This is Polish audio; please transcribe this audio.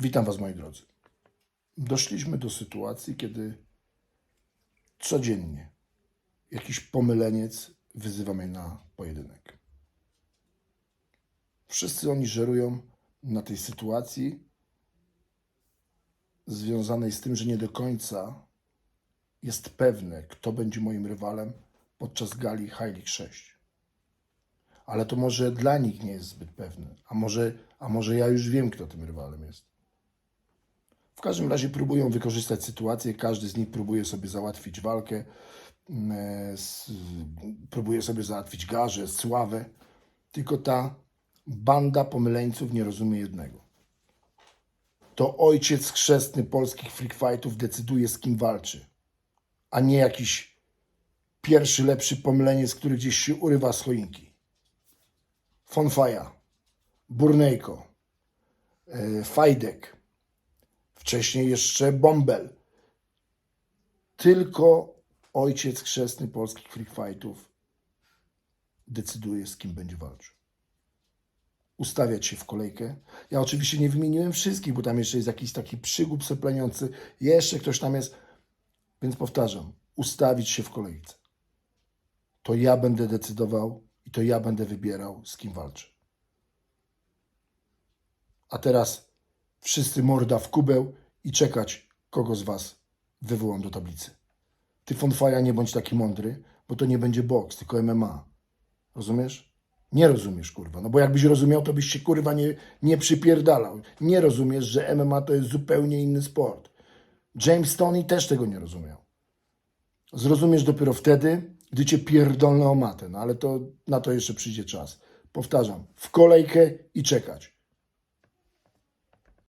Witam Was, moi drodzy. Doszliśmy do sytuacji, kiedy codziennie jakiś pomyleniec wyzywa mnie na pojedynek. Wszyscy oni żerują na tej sytuacji związanej z tym, że nie do końca jest pewne, kto będzie moim rywalem podczas gali League 6. Ale to może dla nich nie jest zbyt pewne, a może, a może ja już wiem, kto tym rywalem jest. W każdym razie próbują wykorzystać sytuację, każdy z nich próbuje sobie załatwić walkę, mm, e, próbuje sobie załatwić garzę, sławę, tylko ta banda pomyleńców nie rozumie jednego. To ojciec chrzestny polskich freak fightów decyduje z kim walczy, a nie jakiś pierwszy lepszy pomyleniec, który gdzieś się urywa z choinki. Fonfaja, Burnejko, e, Fajdek, wcześniej jeszcze Bombel. Tylko ojciec chrzestny polskich freak fightów decyduje, z kim będzie walczył. Ustawiać się w kolejkę. Ja oczywiście nie wymieniłem wszystkich, bo tam jeszcze jest jakiś taki przygód sepleniący, jeszcze ktoś tam jest. Więc powtarzam, ustawić się w kolejce. To ja będę decydował i to ja będę wybierał, z kim walczę. A teraz wszyscy morda w kubeł i czekać, kogo z was wywołam do tablicy. Ty, Fonfaja, nie bądź taki mądry, bo to nie będzie boks, tylko MMA. Rozumiesz? Nie rozumiesz, kurwa. No bo jakbyś rozumiał, to byś się, kurwa, nie, nie przypierdalał. Nie rozumiesz, że MMA to jest zupełnie inny sport. James Stoney też tego nie rozumiał. Zrozumiesz dopiero wtedy, gdy cię pierdolną o matę. No ale to na to jeszcze przyjdzie czas. Powtarzam, w kolejkę i czekać.